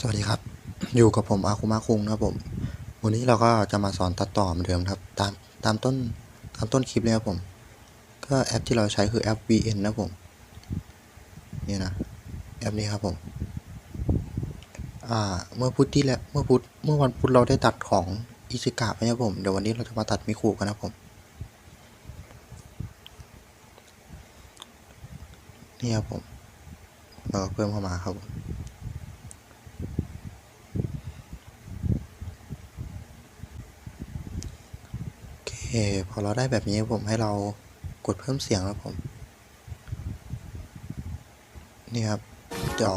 สวัสดีครับ อยู่กับผมอาคุมาคุงนะครับผม วันนี้เราก็จะมาสอนตัดต่อเหมือนเดิมครับ ตามตามต้นตามต้นคลิปเลยครับผม ก็แอปที่เราใช้คือแอป VN นะผม นี่นะ แอปนี้ครับผม อ่า เมื่อพุธที่แล้ว เมื่อพุธ เมื่อวันพุธเราได้ตัดของอิชิกะไปนะครับผม เดี๋ยววันนี้เราจะมาตัดมิคุกันนะผม นี่ครับผม เราก็เพิ่มเข้ามาครับผม โอเค พอเราได้แบบนี้ผมให้เรากดเพิ่มเสียงแล้วผม นี่ครับ เดี๋ยว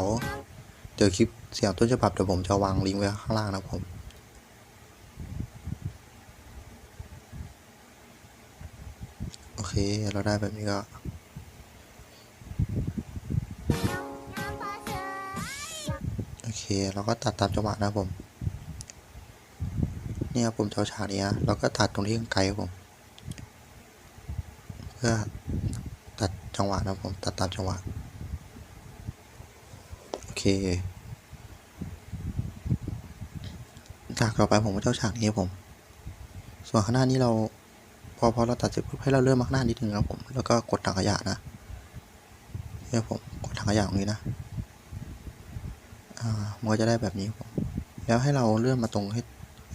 เดี๋ยวคลิปเสียงต้นฉบับเดี๋ยวผมจะวางลิงก์ไว้ข้างล่างนะครับผมโอเค เราได้แบบนี้ก็ โอเค เราก็ตัดตามจังหวะนะครับผม เนี่ยผมจะเอาฉากนี้นะเราก็ตัดตรงที่ไกลผมเพื่อตัดจังหวะนะครับผมตัดตามจังหวะโอเคจากต่อไปผมก็จะเอาฉากนี้ครับผม ส่วนข้างหน้านี้เราพอพอเราตัดเสร็จปุ๊บให้เราเลื่อนมาข้างหน้านิดนึงครับผมแล้วก็กดถังขยะนะเนี่ยผมกดถังขยะตรงนี้นะอ่ามันก็จะได้แบบนี้ครับผมแล้วให้เราเลื่อนมาตรงให้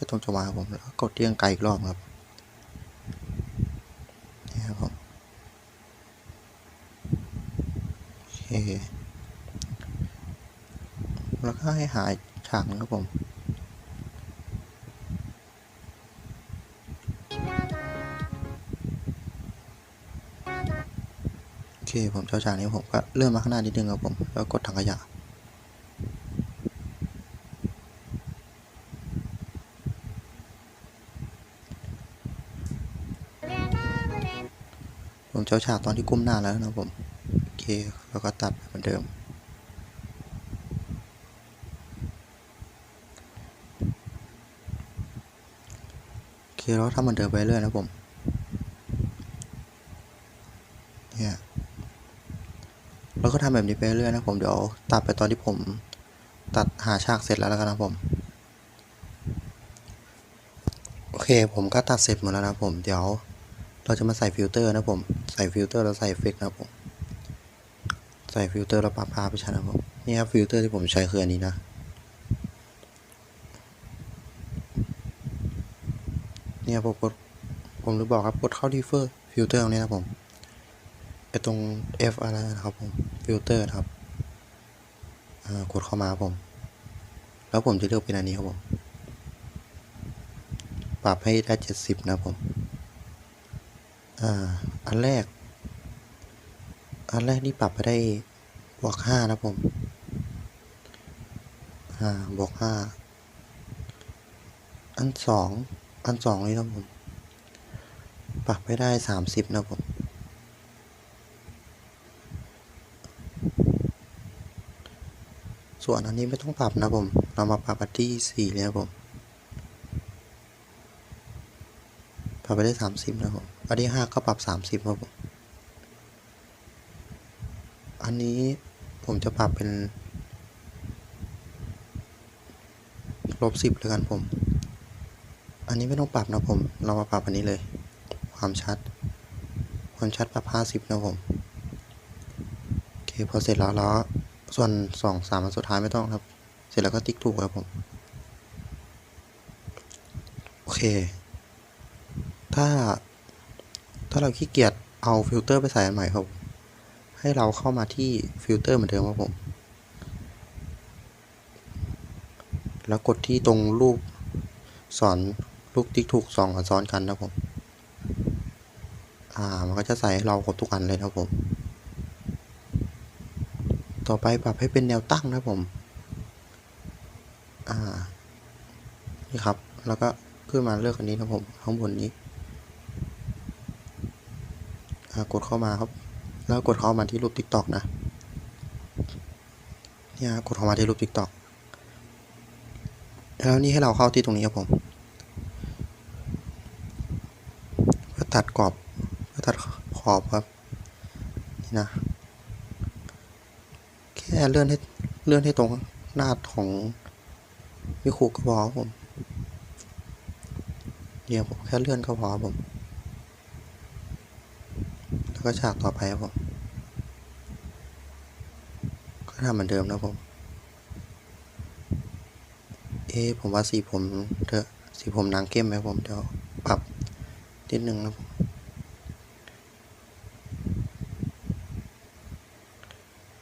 ให้ตรงจังหวะผมแล้วกดเรียงไกลอีกรอบครับนี่ครับผมโอเคแล้วก็ให้หายฉากนึงครับผมโอเคผมเจ้าฉากนี้ผมก็เลื่อนมาข้างหน้านิดนึงครับผมแล้วกดถังขยะ จ้าฉากตอนที่ก้มหน้าแล้วนะผม โอเคแล้วก็ตัดเหมือนเดิม โอเคแล้วทำเหมือนเดิมไปเรื่อยนะผม เนี่ยแล้วก็ทำแบบนี้ไปเรื่อยนะผมเดี๋ยวตัดไปตอนที่ผมตัดหาฉากเสร็จแล้วแล้วกันนะผม โอเคผมก็ตัดเสร็จหมดแล้วนะผม เดี๋ยวเราจะมาใส่ฟิลเตอร์นะผม ใส่ฟิลเตอร์แล้วใส่เอฟเฟกต์นะครับผมใส่ฟิลเตอร์แล้วปรับภาพไปใช่นะครับผมนี่ครับฟิลเตอร์ที่ผมใช้คืออันนี้นะเนี่ยผมกดผมรู้บอกครับกดเข้าที่เฟอร์ฟิลเตอร์ตรงนี้นะผมไอตรง F อะไรนะครับผมฟิลเตอร์นะครับอ่ากดเข้ามาผม แล้วผมจะเลือกเป็นอันนี้ครับผมปรับให้ได้เจ็ดสิบนะผม อ่า อันแรก อันแรกนี่ปรับไปได้บวกห้านะผมอ่าบวกห้าอันสองอันสองนี่นะผม ปรับไปได้สามสิบนะผมส่วนอันนี้ไม่ต้องปรับนะผม เรามาปรับที่สี่เลยนะผม ปรับไปได้สามสิบนะผมอันที่ห้าก็ปรับสามสิบครับผมอันนี้ผมจะปรับเป็นลบสิบแล้วกันผม อันนี้ไม่ต้องปรับนะผม เรามาปรับอันนี้เลย ความชัด ความชัดปรับห้าสิบนะผมโอเคพอเสร็จแล้วแล้วส่วนสองสามอันสุดท้ายไม่ต้องครับ เสร็จแล้วก็ติ๊กถูกครับผม โอเค ถ้า ถ้าเราขี้เกียจเอาฟิลเตอร์ไปใส่ใหม่ครับ ให้เราเข้ามาที่ฟิลเตอร์เหมือนเดิมครับผม แล้วกดที่ตรงรูปสอนลูกติ๊กถูกสองอันซ้อนกันนะครับผม อ่า มันก็จะใส่ให้เราครบทุกอันเลยนะครับผม ต่อไปปรับให้เป็นแนวตั้งนะครับผม อ่า นี่ครับ แล้วก็ขึ้นมาเลือกอันนี้นะครับผม ข้างบนนี้ อ่า กดเข้ามาครับ แล้วกดเข้ามาที่รูป TikTok นะเนี่ยกดเข้ามาที่รูป TikTok แล้วนี่ให้เราเข้าที่ตรงนี้ครับผมเพื่อตัดกรอบเพื่อตัดขอบครับนี่นะแค่เลื่อนให้เลื่อนให้ตรงหน้าของมีขู่ก็พอครับผมเนี่ยผมแค่เลื่อนก็พอบผม แล้วก็ฉากต่อไปครับผม ก็ทำเหมือนเดิมนะครับผม เอะผมว่าสีผมเถอะสีผมนางเข้มไหมครับผมเดี๋ยวปรับนิดนึงนะครับผม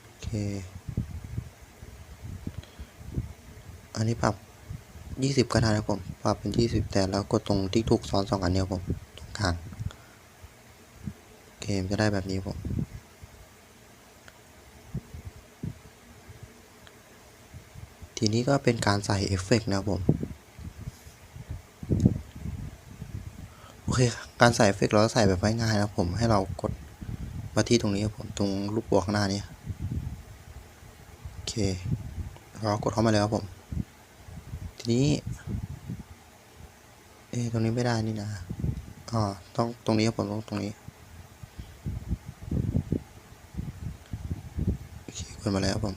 โอเค อันนี้ปรับยี่สิบก็ได้นะครับผม ปรับเป็นยี่สิบแต่แล้วกดตรงที่ถูกซ้อนสองอันเนี้ยครับผม ตรงกลาง มนจะได้แบบนี้ผมทีนี้ก็เป็นการใส่เอฟเฟกต์นะครับผม โอเค การใส่เอฟเฟกต์เราใส่แบบง่ายๆนะผม ให้เรากดมาที่ตรงนี้ครับผม ตรงลูกบวกข้างหน้านี้ โอเค เรากดเข้ามาแล้วครับผม ทีนี้ เอ๊ตรงนี้ไม่ได้นี่นะอ๋อต้องตรงนี้ครับผมต้องตรงนี้ โอเค กดมาแล้วผม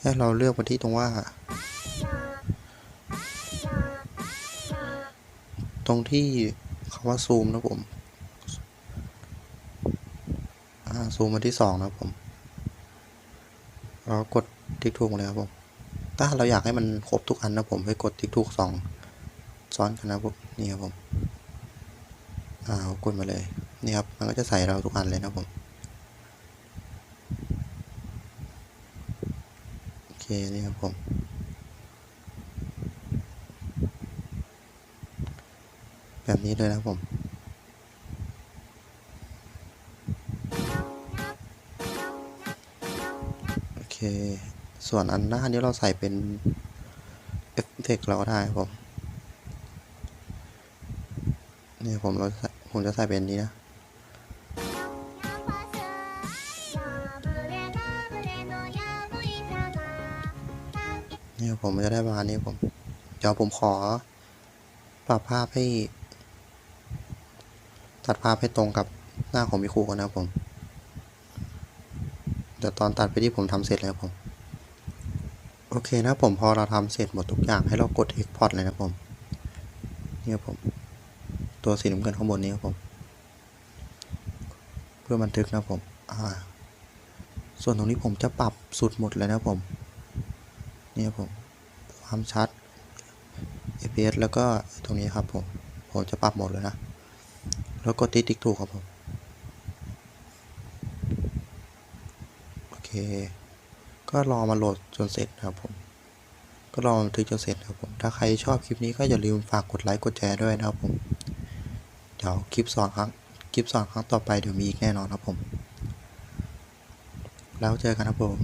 ให้เราเลือกมาที่ตรงว่า ตรงที่คำว่าซูมนะผมซูมมาที่สองนะผมเรากดติ๊กถูกเลยครับผม ถ้าเราอยากให้มันครบทุกอันนะผมให้กดติ๊กถูกสองซ้อนกันนะผมนี่ครับผม อ่ากดมาเลย นี่ครับ มันก็จะใส่เราทุกอันเลยนะผม โอเคนี่ครับผม แบบนี้เลยนะครับผมโอเค ส่วนอันหน้านี้เราใส่เป็นเอฟเฟกเราก็ได้ครับผมนี่ผมเราผมจะใส่เป็นนี้นะ นี่ครับผมจะได้ประมาณนี้ผมเดี๋ยวผมขอ ปรับภาพให้ ตัดภาพให้ตรงกับหน้าของมิคูก่อนนะผมเดี๋ยวตอนตัดไปที่ผมทำเสร็จแล้วผม โอเคนะผมพอเราทำเสร็จหมดทุกอย่างให้เรากด Export เลยนะผมนี่ครับผม ตัวสีน้ำเงินข้างบนนี้ครับผม เพื่อบันทึกนะผม อ่า ส่วนตรงนี้ผมจะปรับสุดหมดเลยนะผม นี่ครับผมความชัด FPS แล้วก็ตรงนี้ครับผมผมจะปรับหมดเลยนะ แล้วกดที่ติ๊กถูกครับผมโอเค ก็รอมาโหลดจนเสร็จนะครับผมก็รอบันทึกจนเสร็จนะครับผม ถ้าใครชอบคลิปนี้ก็อย่าลืมฝากกดไลค์กดแชร์ด้วยนะครับผม เดี๋ยวคลิปสอนครั้งคลิปสอนครั้งต่อไปเดี๋ยวมีอีกแน่นอนครับผม แล้วเจอกันครับผม